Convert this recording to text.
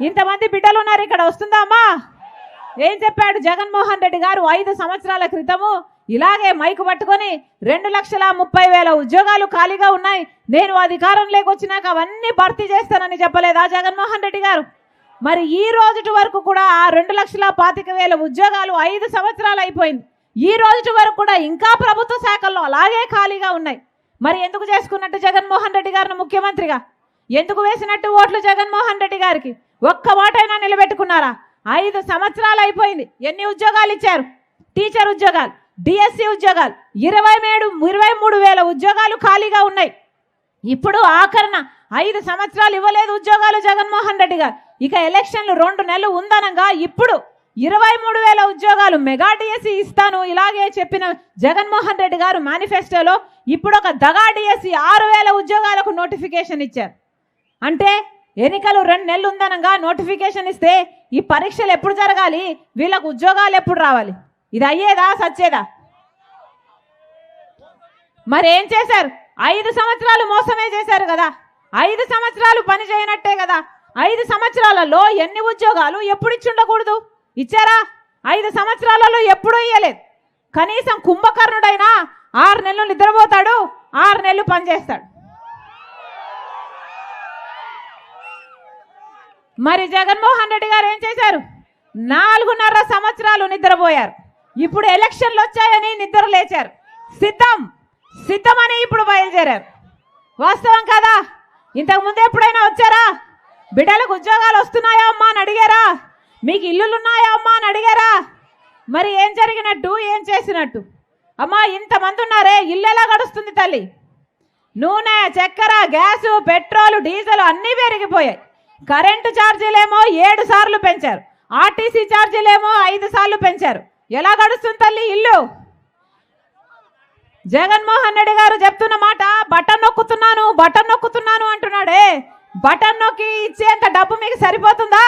ఇంతమంది బిడ్డలు ఉన్నారు ఇక్కడ వస్తుందా అమ్మా? ఏం చెప్పాడు జగన్మోహన్ రెడ్డి గారు ఐదు సంవత్సరాల క్రితము? ఇలాగే మైకు పట్టుకొని రెండు లక్షల ముప్పై వేల ఉద్యోగాలు ఖాళీగా ఉన్నాయి. నేను అధికారం వచ్చినాక అవన్నీ భర్తీ చేస్తానని చెప్పలేదా జగన్మోహన్ రెడ్డి గారు? మరి ఈ రోజుటి వరకు కూడా ఆ రెండు లక్షల పాతిక వేల ఉద్యోగాలు ఐదు సంవత్సరాలు అయిపోయింది. ఈ రోజుటి వరకు కూడా ఇంకా ప్రభుత్వ శాఖల్లో అలాగే ఖాళీగా ఉన్నాయి. మరి ఎందుకు చేసుకున్నట్టు జగన్మోహన్ రెడ్డి గారిని ముఖ్యమంత్రిగా? ఎందుకు వేసినట్టు ఓట్లు జగన్మోహన్ రెడ్డి గారికి? ఒక్క ఓటైనా నిలబెట్టుకున్నారా? ఐదు సంవత్సరాలు అయిపోయింది. ఎన్ని ఉద్యోగాలు ఇచ్చారు? టీచర్ ఉద్యోగాలు డిఎస్సి ఉద్యోగాలు ఇరవై మేడు ఇరవై మూడు వేల ఉద్యోగాలు ఖాళీగా ఉన్నాయి. ఇప్పుడు ఆఖరణ ఐదు సంవత్సరాలు ఇవ్వలేదు ఉద్యోగాలు జగన్మోహన్ రెడ్డి గారు. ఇక ఎలక్షన్లు రెండు నెలలు ఉందనగా ఇప్పుడు ఇరవై మూడు వేల ఉద్యోగాలు మెగా డిఎస్సి ఇస్తాను ఇలాగే చెప్పిన జగన్మోహన్ రెడ్డి గారు మేనిఫెస్టోలో ఇప్పుడు ఒక దగా డిఎస్సి ఆరు వేల ఉద్యోగాలకు నోటిఫికేషన్ ఇచ్చారు. అంటే ఎన్నికలు రెండు నెలలు ఉందనగా నోటిఫికేషన్ ఇస్తే ఈ పరీక్షలు ఎప్పుడు జరగాలి? వీళ్ళకు ఉద్యోగాలు ఎప్పుడు రావాలి? ఇది అయ్యేదా సచ్చేదా? మరి ఏం చేశారు? ఐదు సంవత్సరాలు మోసమే చేశారు కదా? ఐదు సంవత్సరాలు పని చేయనట్టే కదా? ఐదు సంవత్సరాలలో ఎన్ని ఉద్యోగాలు ఎప్పుడు ఇచ్చి ఉండకూడదు ఇచ్చారా? ఐదు సంవత్సరాలలో ఎప్పుడూ ఇయ్యలేదు. కనీసం కుంభకర్ణుడైనా ఆరు నెలలు నిద్రపోతాడు ఆరు నెలలు పనిచేస్తాడు మరి జగన్మోహన్ రెడ్డి గారు ఏం చేశారు? నాలుగున్నర సంవత్సరాలు నిద్రపోయారు. ఇప్పుడు ఎలక్షన్లు వచ్చాయని నిద్ర లేచారు. సిద్ధం సిద్ధమని ఇప్పుడు బయలుదేరారు. వాస్తవం కదా? ఇంతకు ముందు ఎప్పుడైనా వచ్చారా? బిడ్డలకు ఉద్యోగాలు వస్తున్నాయా అమ్మా అని అడిగారా? మీకు ఇల్లులు ఉన్నాయా అమ్మా అని అడిగారా? మరి ఏం జరిగినట్టు ఏం చేసినట్టు? అమ్మా ఇంతమంది ఉన్నారే ఇల్లు ఎలా గడుస్తుంది తల్లి? నూనె చక్కెర గ్యాసు పెట్రోల్ డీజిల్ అన్నీ పెరిగిపోయాయి కరెంటు ఛార్జీలేమో ఏడు సార్లు పెంచారు. ఆర్టీసీ ఛార్జీలేమో ఐదు సార్లు పెంచారు. ఎలా గడుస్తుంది తల్లి ఇల్లు? జగన్మోహన్ రెడ్డి గారు చెప్తున్న మాట బటన్ నొక్కుతున్నాను బటన్ నొక్కుతున్నాను అంటున్నాడే. బటన్ నొక్కి ఇచ్చేంత డబ్బు మీకు సరిపోతుందా?